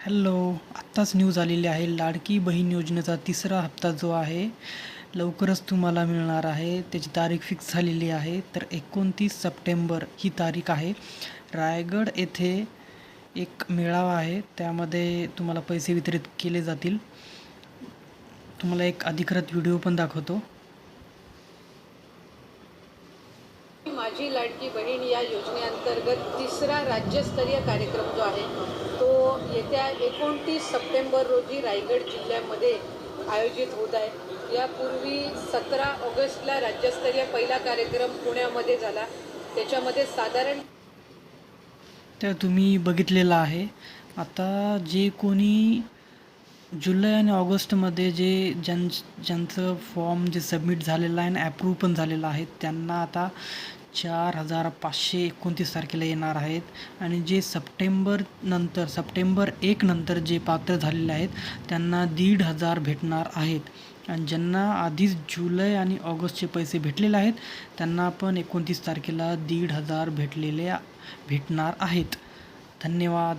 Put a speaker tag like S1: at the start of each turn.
S1: Hello आत्ताच news आलेली आहे. लाडकी बहीण योजनेचा तिसरा हप्ता जो आहे लवकरच तुम्हाला मिळणार आहे. त्याची तारीख फिक्स झालेली आहे. तर एकोणतीस सप्टेंबर ही तारीख आहे. रायगड येथे एक मेळावा आहे. त्यामध्ये तुम्हाला पैसे वितरित केले जातील. तुम्हाला एक अधिकृत व्हिडिओ पण दाखवतो.
S2: माझी लाडकी बहीण या योजनेअंतर्गत तिसरा राज्यस्तरीय कार्यक्रम जो आहे येत्या एकोणतीस सप्टेंबर रोजी रायगड जिल्ह्यामध्ये आयोजित होत आहे. यापूर्वी सतरा ऑगस्टला राज्यस्तरीय पहिला कार्यक्रम पुण्यामध्ये झाला. त्याच्यामध्ये साधारण
S1: तर तुम्ही बघितलेलं आहे. आता जे कोणी जुलै आणि ऑगस्टमध्ये जे ज्यां ज्यांचं फॉर्म जे सबमिट झालेलं आहे आणि ॲप्रूव्ह पण झालेलं आहे त्यांना आता चार हजार पाचशे एकोणतीस तारखेला येणार आहेत. आणि जे सप्टेंबर नंतर सप्टेंबर एक नंतर जे पात्र झालेले आहेत त्यांना दीड हजार भेटणार आहेत. आणि ज्यांना आधीच जुलै आणि ऑगस्टचे पैसे भेटलेले आहेत त्यांना पण एकोणतीस तारखेला दीड हजार भेटलेले भेटणार आहेत. धन्यवाद.